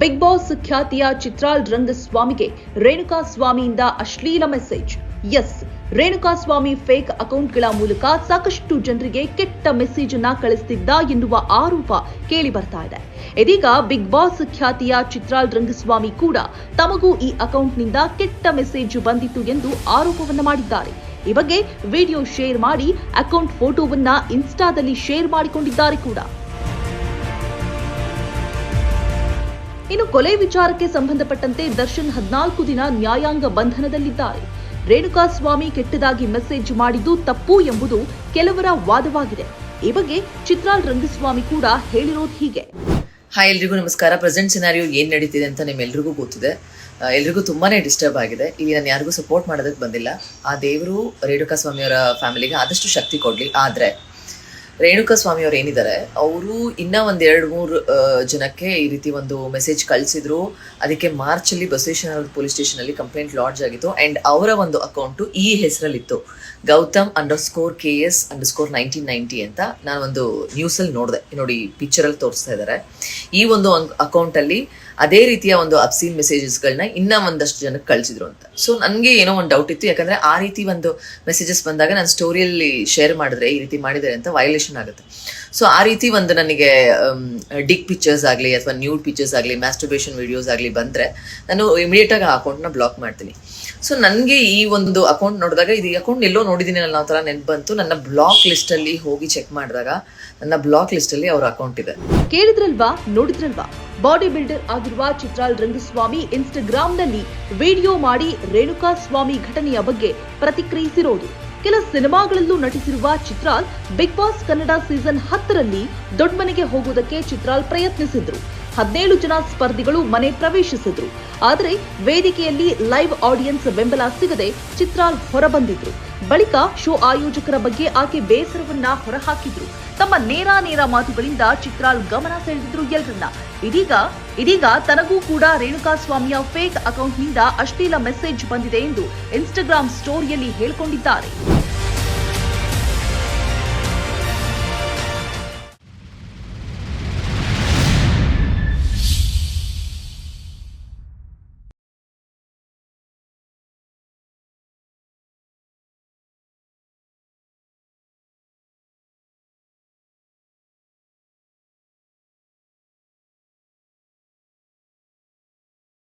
Big boss ಖ್ಯಾತಿಯ ಚಿತ್ರಾಲ್ ರಂಗಸ್ವಾಮಿಗೆ ರೇಣುಕಾ ಸ್ವಾಮಿಯಿಂದ ಅಶ್ಲೀಲ message. Yes Renuka Swamy fake ಅಕೌಂಟ್ಗಳ ಮೂಲಕ ಸಾಕಷ್ಟು ಜನರಿಗೆ ಕೆಟ್ಟ ಮೆಸೇಜ್ ಅನ್ನ ಕಳಿಸ್ತಿದ್ದ ಎನ್ನುವ ಆರೋಪ ಕೇಳಿ ಬರ್ತಾ ಇದೆ. ಇದೀಗ ಬಿಗ್ ಬಾಸ್ ಖ್ಯಾತಿಯ ಚಿತ್ರಾಲ್ ರಂಗಸ್ವಾಮಿ ಕೂಡ ತಮಗೂ ಈ ಅಕೌಂಟ್ನಿಂದ ಕೆಟ್ಟ ಮೆಸೇಜ್ ಬಂದಿತ್ತು ಎಂದು ಆರೋಪವನ್ನು ಮಾಡಿದ್ದಾರೆ. ಈ ಬಗ್ಗೆ ವಿಡಿಯೋ ಶೇರ್ ಮಾಡಿ ಅಕೌಂಟ್ ಫೋಟೋವನ್ನ ಇನ್ಸ್ಟಾದಲ್ಲಿ ಶೇರ್ ಮಾಡಿಕೊಂಡಿದ್ದಾರೆ ಕೂಡ. ಕೊಲೆ ವಿಚಾರಕ್ಕೆ ಸಂಬಂಧಪಟ್ಟಂತೆ ದರ್ಶನ್ ಹದಿನಾಲ್ಕು ದಿನ ನ್ಯಾಯಾಂಗ ಬಂಧನದಲ್ಲಿದ್ದಾರೆ. ರೇಣುಕಾಸ್ವಾಮಿ ಕೆಟ್ಟದಾಗಿ ಮೆಸೇಜ್ ಮಾಡಿದ್ದು ತಪ್ಪು ಎಂಬುದು ಕೆಲವರ ವಾದವಾಗಿದೆ. ಈ ಬಗ್ಗೆ ಚಿತ್ರಾಲ್ ರಂಗಸ್ವಾಮಿ ಕೂಡ ಹೇಳಿರೋದು ಹೀಗೆ. ಹಾಯ್, ಎಲ್ರಿಗೂ ನಮಸ್ಕಾರ. ಪ್ರೆಸೆಂಟ್ ಸಿನಾರಿಯೋ ಏನು ನಡೀತಿದೆ ಅಂತ ನಿಮ್ಮೆಲ್ರಿಗೂ ಗೊತ್ತಿದೆ. ಎಲ್ರಿಗೂ ತುಂಬಾನೇ ಡಿಸ್ಟರ್ಬ್ ಆಗಿದೆ. ಇಲ್ಲಿ ನಾನು ಯಾರಿಗೂ ಸಪೋರ್ಟ್ ಮಾಡೋದಕ್ಕೆ ಬಂದಿಲ್ಲ. ಆ ದೇವರು ರೇಣುಕಾ ಸ್ವಾಮಿಯವರ ಫ್ಯಾಮಿಲಿಗೆ ಆದಷ್ಟು ಶಕ್ತಿ ಕೊಡಲಿ. ಆದರೆ ರೇಣುಕಾ ಸ್ವಾಮಿಯವ್ರು ಏನಿದ್ದಾರೆ, ಅವರು ಇನ್ನ ಒಂದು ಎರಡು ಮೂರು ಜನಕ್ಕೆ ಈ ರೀತಿ ಒಂದು ಮೆಸೇಜ್ ಕಳಿಸಿದ್ರು. ಅದಕ್ಕೆ ಮಾರ್ಚ್ ಅಲ್ಲಿ ಬಸವೇಶ್ವರ ಪೊಲೀಸ್ ಸ್ಟೇಷನಲ್ಲಿ ಕಂಪ್ಲೇಂಟ್ ಲಾಡ್ಜ್ ಆಗಿತ್ತು. ಆ್ಯಂಡ್ ಅವರ ಒಂದು ಅಕೌಂಟು ಈ ಹೆಸರಲ್ಲಿತ್ತು. Gautam underscore K S underscore nineteen ninety ಅಂತ ನಾನು ಒಂದು ನ್ಯೂಸಲ್ಲಿ ನೋಡಿದೆ. ನೋಡಿ ಪಿಕ್ಚರಲ್ಲಿ ತೋರಿಸ್ತಾ ಇದ್ದಾರೆ ಈ ಒಂದು ಅಕೌಂಟಲ್ಲಿ ಅದೇ ರೀತಿಯ ಒಂದು ಅಬ್ಸೀನ್ ಮೆಸೇಜಸ್ಗಳನ್ನ ಇನ್ನ ಒಂದಷ್ಟು ಜನಕ್ಕೆ ಕಳಿಸಿದ್ರು ಅಂತ. ಸೊ ನನಗೆ ಏನೋ ಒಂದು ಡೌಟ್ ಇತ್ತು. ಯಾಕಂದ್ರೆ ಆ ರೀತಿ ಒಂದು ಮೆಸೇಜಸ್ ಬಂದಾಗ ನಾನು ಸ್ಟೋರಿಯಲ್ಲಿ ಶೇರ್ ಮಾಡಿದ್ರೆ, ಈ ರೀತಿ ಮಾಡಿದ್ದಾರೆ ಅಂತ ವೈಲೇಷನ್ ಆಗುತ್ತೆ. ಸೊ ಆ ರೀತಿ ಒಂದು ನನಗೆ ಡಿಕ್ ಪಿಕ್ಚರ್ಸ್ ಆಗಲಿ ಅಥವಾ ನ್ಯೂಡ್ ಪಿಕ್ಚರ್ಸ್ ಆಗಲಿ ಮ್ಯಾಸ್ಟರ್ಬೇಷನ್ ವಿಡಿಯೋಸ್ ಆಗಲಿ ಬಂದರೆ ನಾನು ಇಮಿಡಿಯೇಟ್ ಆಗಿ ಆ ಅಕೌಂಟ್ನ ಬ್ಲಾಕ್ ಮಾಡ್ತೀನಿ. ಸೊ ನನಗೆ ಈ ಒಂದು ಅಕೌಂಟ್ ನೋಡಿದಾಗ, ಇದು ಅಕೌಂಟ್ ಎಲ್ಲೋ ನೋಡಿದ್ದೀನಿ ಅಲ್ಲ ಥರ ನೆನಪು ಬಂತು ನನ್ನ ಬ್ಲಾಕ್ ಲಿಸ್ಟಲ್ಲಿ ಹೋಗಿ ಚೆಕ್ ಮಾಡಿದಾಗ, ನನ್ನ ಬ್ಲಾಕ್ ಲಿಸ್ಟಲ್ಲಿ ಅವ್ರ ಅಕೌಂಟ್ ಇದೆ. ಕೇಳಿದ್ರಲ್ವಾ? ನೋಡಿದ್ರಲ್ವಾ? ಬಾಡಿ ಬಿಲ್ಡರ್ ಆಗಿರುವ ಚಿತ್ರಾಲ್ ರಂಗಸ್ವಾಮಿ ಇನ್ಸ್ಟಾಗ್ರಾಂನಲ್ಲಿ ವಿಡಿಯೋ ಮಾಡಿ ರೇಣುಕಾ ಸ್ವಾಮಿ ಘಟನೆಯ ಬಗ್ಗೆ ಪ್ರತಿಕ್ರಿಯಿಸಿರೋದು. ಕೆಲ ಸಿನಿಮಾಗಳಲ್ಲೂ ನಟಿಸಿರುವ Chitral big boss Kannada season ಹತ್ತರಲ್ಲಿ ದೊಡ್ಡಮನೆಗೆ ಹೋಗುವುದಕ್ಕೆ ಚಿತ್ರಾಲ್ ಪ್ರಯತ್ನಿಸಿದ್ರು. ಹದಿನೇಳು ಜನ ಸ್ಪರ್ಧಿಗಳು ಮನೆ ಪ್ರವೇಶಿಸಿದ್ರು. ಆದರೆ ವೇದಿಕೆಯಲ್ಲಿ ಲೈವ್ ಆಡಿಯನ್ಸ್ ಬೆಂಬಲ ಸಿಗದೆ ಚಿತ್ರಾಲ್ ಹೊರಬಂದಿದ್ರು. ಬಳಿಕ ಶೋ ಆಯೋಜಕರ ಬಗ್ಗೆ ಆಕೆ ಬೇಸರವನ್ನ ಹೊರಹಾಕಿದ್ರು. ತಮ್ಮ ನೇರ ನೇರ ಮಾತುಗಳಿಂದ ಚಿತ್ರಾಲ್ ಗಮನ ಸೆಳೆದಿದ್ರು ಎಲ್ರನ್ನ. ಇದೀಗ ಇದೀಗ ತನಗೂ ಕೂಡ ರೇಣುಕಾ ಸ್ವಾಮಿಯ ಫೇಕ್ ಅಕೌಂಟ್ನಿಂದ ಅಶ್ಲೀಲ ಮೆಸೇಜ್ ಬಂದಿದೆ ಎಂದು ಇನ್ಸ್ಟಾಗ್ರಾಮ್ ಸ್ಟೋರಿಯಲ್ಲಿ ಹೇಳಿಕೊಂಡಿದ್ದಾರೆ.